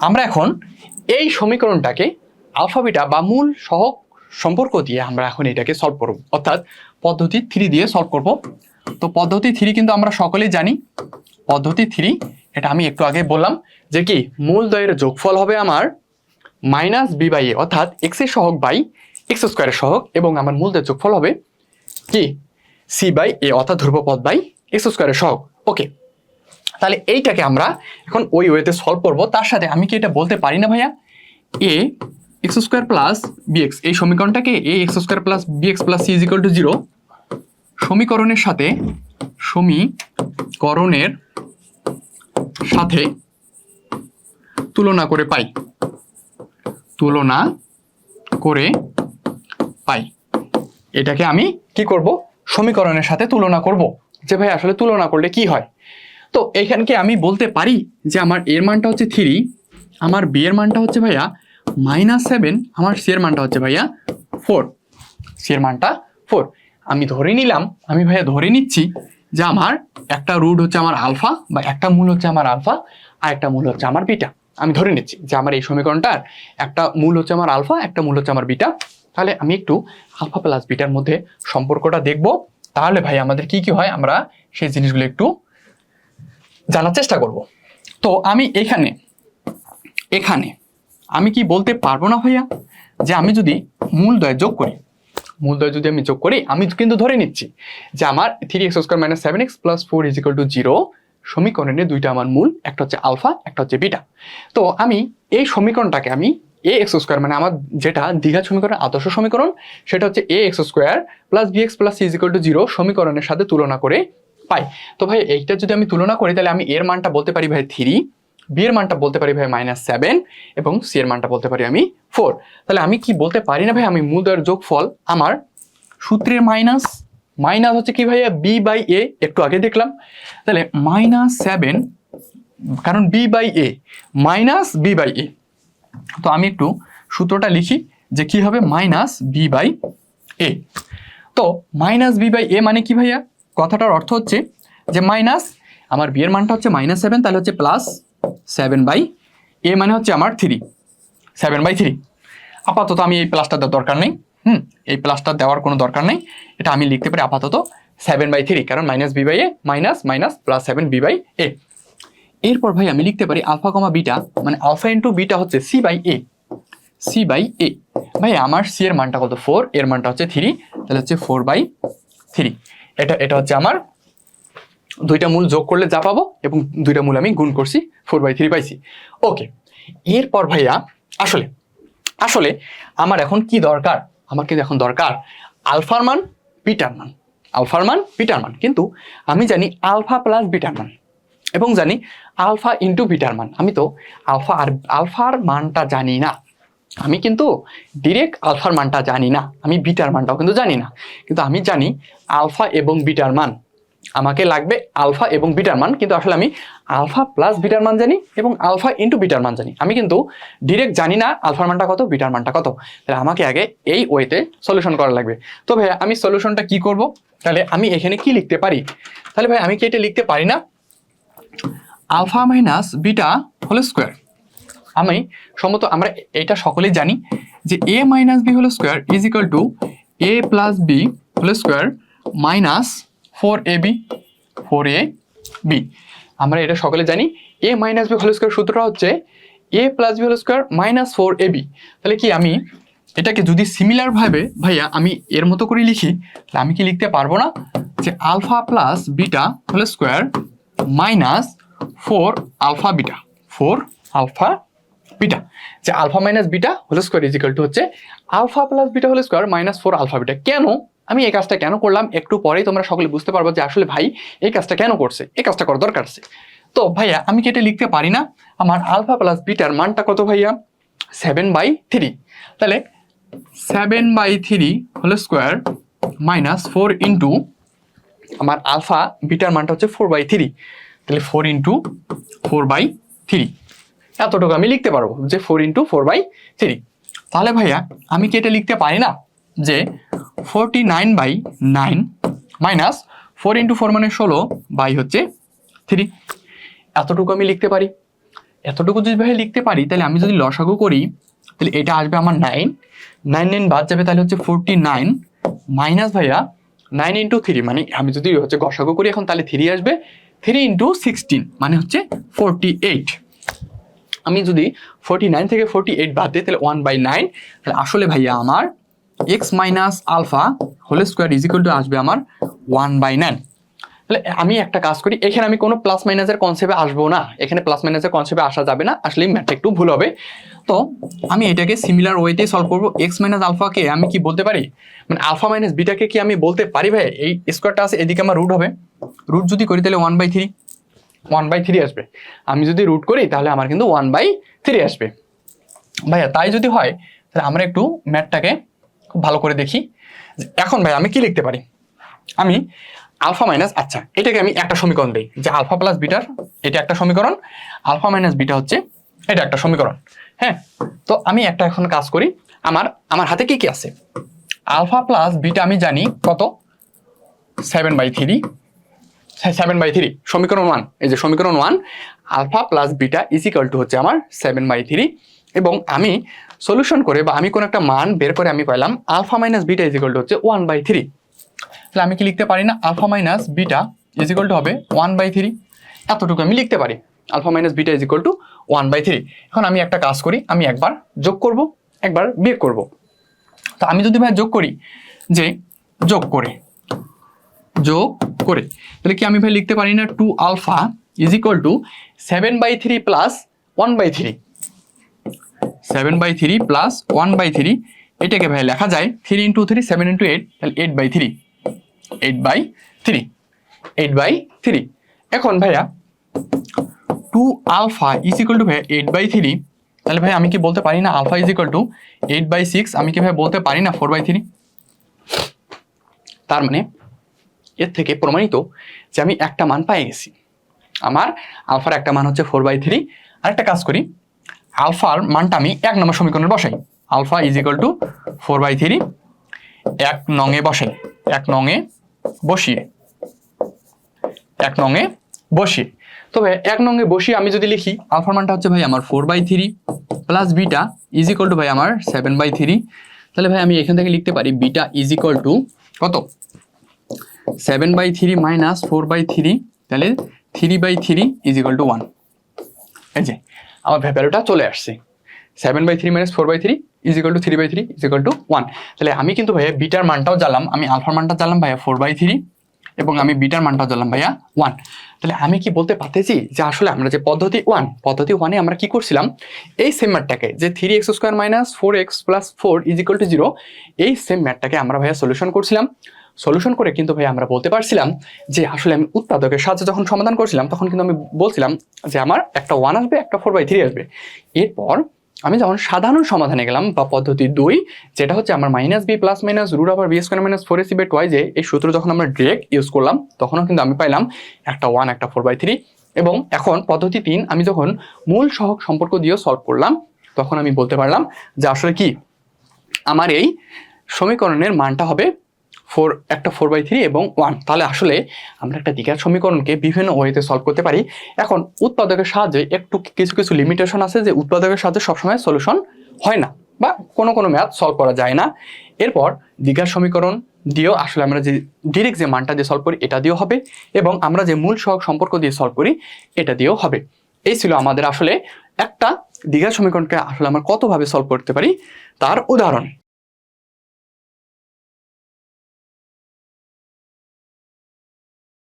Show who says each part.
Speaker 1: আমরা এখন এই সমীকরণটাকে আলফাবিটা বা মূল সহগ সম্পর্ক দিয়ে আমরা এখন এটাকে সলভ করব। অর্থাৎ পদ্ধতি থ্রি দিয়ে সলভ করব। তো পদ্ধতি থ্রি কিন্তু আমরা সকলেই জানি। পদ্ধতি থ্রি এটা আমি একটু আগে বললাম যে কি, মূল দ্বয়ের যোগফল হবে আমার মাইনাস বি বাই এ অর্থাৎ এক্সের সহগ বাই এক্স স্কোয়ারের সহগ এবং আমার মূল দ্বয়ের যোগফল হবে কি? সি বাই এ অর্থাৎ ধ্রুবপদ বাই এক্স স্কোয়ারের সহগ। ওকে তাহলে এইটাকে আমরা এখন ওই ওয়েতে সলভ করব। তার সাথে আমি কি এটা বলতে পারি না ভাইয়া? A x square plus bx এই সমীকরণটাকে a x square plus bx plus c is equal to zero সমীকরণের সাথে সমীকরণের সাথে তুলনা করে পাই। তুলনা করে পাই। এটাকে আমি কি করব? সমীকরণের সাথে তুলনা করব। যে ভাই আসলে তুলনা করলে কি হয়? তো এইখানকে আমি বলতে পারি যে আমার এর মানটা হচ্ছে থ্রি আমার বি এর মানটা হচ্ছে ভাইয়া মাইনাস সেভেন আমার সি এর মানটা হচ্ছে ভাইয়া ফোর সি এর মানটা ফোর আমি ধরে নিলাম, আমি ভাইয়া ধরে নিচ্ছি যে আমার একটা রুট হচ্ছে আমার আলফা বা একটা মূল হচ্ছে আমার আলফা আর একটা মূল হচ্ছে আমার বিটা আমি ধরে নিচ্ছি যে আমার এই সমীকরণটার একটা মূল হচ্ছে আমার আলফা একটা মূল হচ্ছে আমার বিটা তাহলে আমি একটু আলফা প্লাস বিটার মধ্যে সম্পর্কটা দেখব। তাহলে ভাই আমাদের কি কি হয়? আমরা সেই জিনিসগুলো একটু জানার চেষ্টা করব। তো আমি এখানে এখানে আমি কি বলতে পারব না ভাইয়া? যে আমি যদি মূল মূলদয় যোগ করি মূলদয় যদি আমি যোগ করি, আমি কিন্তু ধরে নিচ্ছি যে আমার three x square minus seven x plus four is equal to zero সমীকরণে দুইটা আমার মূল, একটা হচ্ছে আলফা একটা হচ্ছে বিটা তো আমি এই সমীকরণটাকে আমি এ এক্স স্কোয়ার মানে আমার যেটা দীঘা সমীকরণ, আদর্শ সমীকরণ, সেটা হচ্ছে a x square plus b x plus is equal to zero সমীকরণের সাথে তুলনা করে পাই। তো ভাই, এইটা যদি আমি তুলনা করি, তাহলে আমি এর মানটা বলতে পারি ভাই থ্রি বি এর মানটা বলতে পারি ভাই মাইনাস সেভেন এবং সি এর মানটা বলতে পারি আমি ফোর তাহলে আমি কি বলতে পারি না ভাই, আমি মূলদয়ের যোগফল আমার সূত্রের মাইনাস মাইনাস হচ্ছে কি ভাইয়া? বি বাই এ একটু আগে দেখলাম। তাহলে মাইনাস সেভেন কারণ b by a minus b by a তো আমি একটু সূত্রটা লিখি যে কি হবে? মাইনাস বি বাই এ তো মাইনাস বি বাই এ মানে কি ভাইয়া? কথাটার অর্থ হচ্ছে যে মাইনাস আমার বি এর মানটা হচ্ছে মাইনাস সেভেন তাহলে হচ্ছে প্লাস সেভেন বাই এ মানে হচ্ছে আমার থ্রি সেভেন বাই থ্রি আপাতত আমি এই প্লাসটা দেওয়ার দরকার নেই, হুম, এই প্লাসটা দেওয়ার কোনো দরকার নেই। এটা আমি লিখতে পারি আপাতত সেভেন বাই থ্রি কারণ minus b by a minus minus plus seven b by a এরপর ভাই আমি লিখতে পারি আলফা কমা বিটা মানে আলফা ইন্টু বিটা হচ্ছে c by a c by a ভাই, আমার সি এর মানটা কত? ফোর এর মানটা হচ্ছে থ্রি তাহলে হচ্ছে ফোর বাই থ্রি এটা এটা হচ্ছে আমার। দুইটা মূল যোগ করলে যা পাবো এবং দুইটা মূল আমি গুণ করছি ফোর বাই থ্রি পাইছি। ওকে এরপর ভাইয়া, আসলে আসলে আমার এখন কি দরকার? আমার কিন্তু এখন দরকার, আলফার মান, বিটার মান। আলফার মান, বিটার মান। কিন্তু আমি জানি আলফা প্লাস বিটার মান এবং জানি আলফা ইন্টু বিটার মান। আমি তো আলফা আর, আলফার মানটা জানি না। আমি কিন্তু ডিরেক্ট আলফার মানটা জানি না। আমি বিটার মানটাও কিন্তু জানি না। কিন্তু আমি জানি আলফা এবং বিটার মান। আমাকে লাগবে আলফা এবং বিটার মান, কিন্তু আসলে আমি আলফা প্লাস বিটার মান জানি এবং আলফা ইন্টু বিটার মান জানি। আমি কিন্তু ডিরেক্ট জানি না আলফার মানটা কত বিটার মানটা কত। তাহলে আমাকে আগে এই ওয়েতে সলিউশন করা লাগবে। তো ভাই আমি সলিউশনটা কি করব? তাহলে আমি এখানে কি লিখতে পারি? তাহলে ভাই, আমি কি এটা লিখতে পারি না? Alpha minus beta whole square আমি সম্ভবত আমরা এটা সকলেই জানি যে a minus b whole square is equal to a plus b whole square minus four a b four a b আমরা এটা সকলে জানি a minus b whole square সূত্রটা হচ্ছে a plus b whole square minus four a b তাহলে কি আমি এটাকে যদি সিমিলার ভাবে ভাইয়া আমি এর মতো করে লিখি, তাহলে আমি কি লিখতে পারব না? যে alpha plus beta whole square minus four alpha beta four alpha beta. যে alpha minus beta whole square is equal to হচ্ছে alpha plus beta whole square minus four alpha beta. কেন? আমি এই কাজটা কেন করলাম? একটু পরেই তোমরা সকলে বুঝতে পারব যে আসলে ভাই এই কাজটা কেন করছে? এই কাজটা করা দরকার আছে। তো ভাইয়া, আমি কি এটা লিখতে পারি না? আমার আলফা প্লাস বিটার মানটা কত ভাইয়া? সেভেন বাই থ্রি তাহলে seven by three whole square minus four into আমার আলফা বিটার মানটা হচ্ছে ফোর বাই থ্রি তাহলে four into four by three এতটুকু আমি লিখতে পারব, যে four into four by three তাহলে ভাইয়া, আমি কি এটা লিখতে পারি না? যে forty nine by nine minus four into four মানে ষোলো বাই হচ্ছে থ্রি এতটুকু আমি লিখতে পারি। এতটুকু যদি ভাই লিখতে পারি, তাহলে আমি যদি লসাগু করি, তাহলে এটা আসবে আমার নাইন নাইন নাইন বাদ যাবে, তাহলে হচ্ছে ফোরটি নাইন মাইনাস ভাইয়া নাইন ইন্টু থ্রি মানে আমি যদি হচ্ছে গসাগু করি, এখন তাহলে থ্রি আসবে। থ্রি ইন্টু সিক্সটিন মানে হচ্ছে ফোরটি এইট আমি যদি ফোরটি নাইন থেকে ফোরটি এইট বাদ দিই, তাহলে ওয়ান বাই নাইন তাহলে আসলে ভাইয়া আমার x minus alpha whole square is equal to আসবে আমার ওয়ান বাই নাইন তাহলে আমি একটা কাজ করি, এখানে আমি কোনো প্লাস মাইনাসের কনসেপ্টে আসব না। এখানে প্লাস মাইনাসের কনসেপ্টে আসা যাবে না, আসলে ম্যাথটা একটু ভুল হবে। তো আমি এটাকে সিমিলার ওয়েতে সলভ করব এক্স মাইনাস আলফাকে আমি কি বলতে পারি? মানে আলফা মাইনাস বিটাকে কি আমি বলতে পারি ভাই এই স্কোয়ারটা আছে, এদিকে আমার রুট হবে। রুট যদি করি, তাহলে one by three one by three আসবে। আমি যদি রুট করি, তাহলে আমার কিন্তু ওয়ান বাই থ্রি আসবে। ভাইয়া, তাই যদি হয়, তাহলে আমরা একটু ম্যাথটাকে খুব ভালো করে দেখি। এখন ভাই আমি কি লিখতে পারি? আমি আলফা মাইনাস আচ্ছা এটাকে আমি একটা সমীকরণ দিই। যে আলফা প্লাস বিটার এটা একটা সমীকরণ। আলফা মাইনাস বিটা হচ্ছে, এটা একটা সমীকরণ। হ্যাঁ তো আমি একটা এখন কাজ করি। আমার আমার হাতে কি কি আছে? আলফা প্লাস বিটা আমি জানি কত? Seven by three seven by three সমীকরণ ওয়ান এই যে সমীকরণ one alpha plus beta is equal to হচ্ছে আমার সেভেন বাই থ্রি এবং আমি সলিউশন করে বা আমি কোনো একটা মান বের করে আমি পাইলাম alpha minus beta is equal to হচ্ছে ওয়ান বাই থ্রি তাহলে আমি কি লিখতে পারি না? Alpha minus beta is equal to হবে ওয়ান বাই থ্রি এতটুকু আমি লিখতে পারি। Alpha minus beta is equal to one by three এখন আমি একটা কাজ করি, আমি একবার যোগ করব, একবার বিয়োগ করব। তো আমি যদি ভাই যোগ করি, যে যোগ করে, যোগ করে। তাহলে কি আমি ভাই লিখতে পারি না? Two alpha is equal to seven by three plus one by three seven by three plus one by three এটাকে ভাই লেখা যায় three into three seven into eight তাহলে eight by three eight by three eight by three এখন ভাইয়া two alpha is equal to ভাইয়া eight by three তাহলে ভাই আমি কি বলতে পারি না alpha is equal to eight by six আমি কি ভাই বলতে পারি না ফোর বাই থ্রি তার মানে এর থেকে প্রমাণিত যে আমি একটা মান পেয়ে গেছি। আমার আলফার একটা মান হচ্ছে ফোর বাই থ্রি আরেকটা কাজ করি, আলফার মানটা আমি এক নম্বর সমীকরণে বসাই। Alpha is equal to four by three এক নঙে বসাই, এক নঙে বসিয়ে এক নঙে বসিয়ে তবে এক নঙে বসিয়ে আমি যদি লিখি, আলফার মানটা হচ্ছে ভাই আমার four by three plus beta is equal to ভাই আমার সেভেন বাই থ্রি তাহলে ভাই আমি এখান থেকে লিখতে পারি বিটা ইজ ইকুয়াল টু কত? Seven by three minus four by three তাহলে three by three is equal to one এই যে, আমার ভ্যালুটা চলে আসছে। Seven by three minus four by three is equal to three by three is equal to one তাহলে আমি কিন্তু ভাইয়া বিটার মানটাও জানলাম, আমি আলফার মানটা জানলাম ভাইয়া ফোর বাই থ্রি এবং আমি বিটার মানটাও জানলাম ভাইয়া ওয়ান তাহলে আমি কি বলতে পারতেছি যে আসলে আমরা যে পদ্ধতি ওয়ান পদ্ধতি ওয়ানে আমরা কি করছিলাম? এই সেম ম্যাটটাকে যে three x square minus four x plus four is equal to zero এই সেম ম্যাটটাকে আমরা ভাইয়া সলিউশন করছিলাম। সলিউশন করে কিন্তু ভাই আমরা বলতে পারছিলাম যে আসলে আমি উৎপাদকের সাহায্যে যখন সমাধান করছিলাম, তখন কিন্তু আমি বলছিলাম যে আমার একটা ওয়ান আসবে, একটা ফোর বাই থ্রি আসবে। এরপর আমি যখন সাধারণ সমাধানে গেলাম বা পদ্ধতি দুই, যেটা হচ্ছে আমার minus b plus minus root আবার b square minus four ac bet ওয়াই যে এই সূত্র যখন আমরা ডিরেক্ট ইউজ করলাম, তখনও কিন্তু আমি পাইলাম একটা ওয়ান একটা ফোর বাই থ্রি এবং এখন পদ্ধতি তিন, আমি যখন মূল সহক সম্পর্ক দিয়েও সলভ করলাম, তখন আমি বলতে পারলাম যে আসলে কি? আমার এই সমীকরণের মানটা হবে ফোর একটা ফোর বাই থ্রি এবং ওয়ান তাহলে আসলে আমরা একটা দ্বিঘাত সমীকরণকে বিভিন্ন ওয়েতে সলভ করতে পারি। এখন উৎপাদকের সাহায্যে একটু কিছু কিছু লিমিটেশন আছে যে উৎপাদকের সাহায্যে সবসময় সলিউশন হয় না বা কোনো কোনো ম্যাথ সলভ করা যায় না। এরপর দ্বিঘাত সমীকরণ দিয়েও আসলে আমরা যে ডিরেক্ট যে মানটা দিয়ে সলভ করি, এটা দিয়েও হবে এবং আমরা যে মূল সহগ সম্পর্ক দিয়ে সলভ করি, এটা দিয়েও হবে। এই ছিল আমাদের আসলে একটা দ্বিঘাত সমীকরণকে আসলে আমরা কতভাবে সলভ করতে পারি, তার উদাহরণ।